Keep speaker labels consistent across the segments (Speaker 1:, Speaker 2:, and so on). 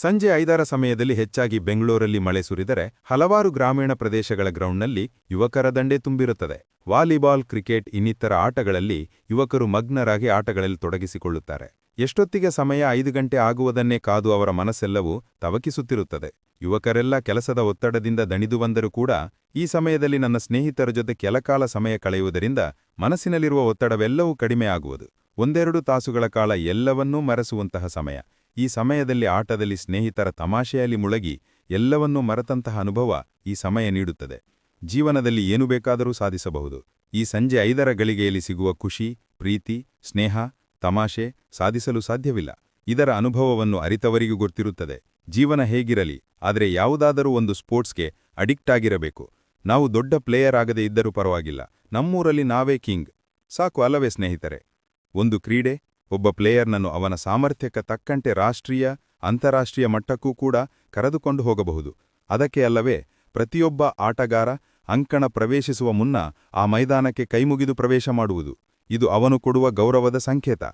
Speaker 1: ಸಂಜೆ ಐದರ ಸಮಯದಲ್ಲಿ ಹೆಚ್ಚಾಗಿ ಬೆಂಗಳೂರಲ್ಲಿ ಮಳೆ ಸುರಿದರೆ ಹಲವಾರು ಗ್ರಾಮೀಣ ಪ್ರದೇಶಗಳ ಗ್ರೌಂಡ್ನಲ್ಲಿ ಯುವಕರ ದಂಡೆ ತುಂಬಿರುತ್ತದೆ. ವಾಲಿಬಾಲ್, ಕ್ರಿಕೆಟ್ ಇನ್ನಿತರ ಆಟಗಳಲ್ಲಿ ಯುವಕರು ಮಗ್ನರಾಗಿ ಆಟಗಳಲ್ಲಿ ತೊಡಗಿಸಿಕೊಳ್ಳುತ್ತಾರೆ. ಎಷ್ಟೊತ್ತಿಗೆ ಸಮಯ ಐದು ಗಂಟೆ ಆಗುವುದನ್ನೇ ಕಾದು ಅವರ ಮನಸ್ಸೆಲ್ಲವೂ ತವಕಿಸುತ್ತಿರುತ್ತದೆ. ಯುವಕರೆಲ್ಲ ಕೆಲಸದ ಒತ್ತಡದಿಂದ ದಣಿದು ಬಂದರೂ ಕೂಡ ಈ ಸಮಯದಲ್ಲಿ ನನ್ನ ಸ್ನೇಹಿತರ ಜೊತೆ ಕೆಲಕಾಲ ಸಮಯ ಕಳೆಯುವುದರಿಂದ ಮನಸ್ಸಿನಲ್ಲಿರುವ ಒತ್ತಡವೆಲ್ಲವೂ ಕಡಿಮೆ ಆಗುವುದು ಒಂದೆರಡು ತಾಸುಗಳ ಕಾಲ ಎಲ್ಲವನ್ನೂ ಮರೆಸುವಂತಹ ಸಮಯ. ಈ ಸಮಯದಲ್ಲಿ ಆಟದಲ್ಲಿ ಸ್ನೇಹಿತರ ತಮಾಷೆಯಲ್ಲಿ ಮುಳಗಿ ಎಲ್ಲವನ್ನೂ ಮರೆತಂತಹ ಅನುಭವ ಈ ಸಮಯ ನೀಡುತ್ತದೆ. ಜೀವನದಲ್ಲಿ ಏನು ಬೇಕಾದರೂ ಸಾಧಿಸಬಹುದು. ಈ ಸಂಜೆ ಐದರ ಗಳಿಗೆಯಲ್ಲಿ ಸಿಗುವ ಖುಷಿ, ಪ್ರೀತಿ, ಸ್ನೇಹ, ತಮಾಷೆ ಸಾಧಿಸಲು ಸಾಧ್ಯವಿಲ್ಲ. ಇದರ ಅನುಭವವನ್ನು ಅರಿತವರಿಗೂ ಗೊತ್ತಿರುತ್ತದೆ. ಜೀವನ ಹೇಗಿರಲಿ, ಆದರೆ ಯಾವುದಾದರೂ ಒಂದು ಸ್ಪೋರ್ಟ್ಸ್ಗೆ ಅಡಿಕ್ಟ್ ಆಗಿರಬೇಕು. ನಾವು ದೊಡ್ಡ ಪ್ಲೇಯರ್ ಆಗದೇ ಇದ್ದರೂ ಪರವಾಗಿಲ್ಲ. ನಮ್ಮೂರಲ್ಲಿ ನಾವೇ ಕಿಂಗ್. ಸಾಕು ಅಲ್ಲವೇ ಸ್ನೇಹಿತರೆ. ಒಂದು ಕ್ರೀಡೆ ಒಬ್ಬ ಪ್ಲೇಯರ್ನನ್ನು ಅವನ ಸಾಮರ್ಥ್ಯಕ್ಕೆ ತಕ್ಕಂತೆ ರಾಷ್ಟ್ರೀಯ, ಅಂತಾರಾಷ್ಟ್ರೀಯ ಮಟ್ಟಕ್ಕೂ ಕೂಡ ಕರೆದುಕೊಂಡು ಹೋಗಬಹುದು. ಅದಕ್ಕೆ ಅಲ್ಲವೇ, ಪ್ರತಿಯೊಬ್ಬ ಆಟಗಾರ ಅಂಕಣ ಪ್ರವೇಶಿಸುವ ಮುನ್ನ ಆ ಮೈದಾನಕ್ಕೆ ಕೈಮುಗಿದು ಪ್ರವೇಶ ಮಾಡುವುದು. ಇದು ಅವನು ಕೊಡುವ ಗೌರವದ ಸಂಕೇತ.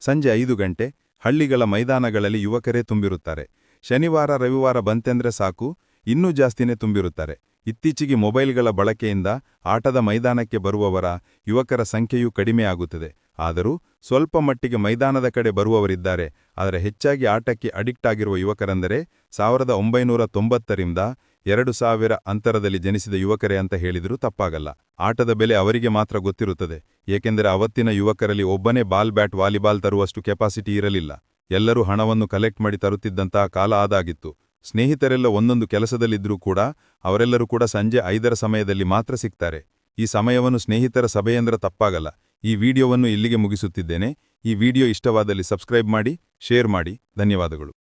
Speaker 1: ಸಂಜೆ ಐದು ಗಂಟೆ, ಹಳ್ಳಿಗಳ ಮೈದಾನಗಳಲ್ಲಿ ಯುವಕರೇ ತುಂಬಿರುತ್ತಾರೆ. ಶನಿವಾರ, ರವಿವಾರ ಬಂತೆಂದ್ರೆ ಸಾಕು, ಇನ್ನೂ ಜಾಸ್ತಿನೇ ತುಂಬಿರುತ್ತಾರೆ. ಇತ್ತೀಚೆಗೆ ಮೊಬೈಲ್ಗಳ ಬಳಕೆಯಿಂದ ಆಟದ ಮೈದಾನಕ್ಕೆ ಬರುವವರ ಯುವಕರ ಸಂಖ್ಯೆಯೂ ಕಡಿಮೆಯಾಗುತ್ತದೆ. ಆದರೂ ಸ್ವಲ್ಪ ಮಟ್ಟಿಗೆ ಮೈದಾನದ ಕಡೆ ಬರುವವರಿದ್ದಾರೆ. ಆದರೆ ಹೆಚ್ಚಾಗಿ ಆಟಕ್ಕೆ ಅಡಿಕ್ಟ್ ಆಗಿರುವ ಯುವಕರೆಂದರೆ ಸಾವಿರದ ಒಂಬೈನೂರ ತೊಂಬತ್ತರಿಂದ ಎರಡು ಸಾವಿರ ಅಂತರದಲ್ಲಿ ಜನಿಸಿದ ಯುವಕರೇ ಅಂತ ಹೇಳಿದರೂ ತಪ್ಪಾಗಲ್ಲ. ಆಟದ ಬೆಲೆ ಅವರಿಗೆ ಮಾತ್ರ ಗೊತ್ತಿರುತ್ತದೆ. ಏಕೆಂದರೆ ಅವತ್ತಿನ ಯುವಕರಲ್ಲಿ ಒಬ್ಬನೇ ಬಾಲ್ ಬ್ಯಾಟ್ ವಾಲಿಬಾಲ್ ತರುವಷ್ಟು ಕೆಪಾಸಿಟಿ ಇರಲಿಲ್ಲ. ಎಲ್ಲರೂ ಹಣವನ್ನು ಕಲೆಕ್ಟ್ ಮಾಡಿ ತರುತ್ತಿದ್ದಂತಹ ಕಾಲ ಆದಾಗಿತ್ತು ಸ್ನೇಹಿತರೆಲ್ಲ ಒಂದೊಂದು ಕೆಲಸದಲ್ಲಿದ್ದರೂ ಕೂಡ ಅವರೆಲ್ಲರೂ ಕೂಡ ಸಂಜೆ ಐದರ ಸಮಯದಲ್ಲಿ ಮಾತ್ರ ಸಿಗ್ತಾರೆ ಈ ಸಮಯವನ್ನು ಸ್ನೇಹಿತರ ಸಭೆಯಂದ್ರ ತಪ್ಪಾಗಲ್ಲ. ಈ ವಿಡಿಯೋವನ್ನು ಇಲ್ಲಿಗೆ ಮುಗಿಸುತ್ತಿದ್ದೇನೆ. ಈ ವಿಡಿಯೋ ಇಷ್ಟವಾದಲ್ಲಿ ಸಬ್ಸ್ಕ್ರೈಬ್ ಮಾಡಿ ಶೇರ್ ಮಾಡಿ. ಧನ್ಯವಾದಗಳು.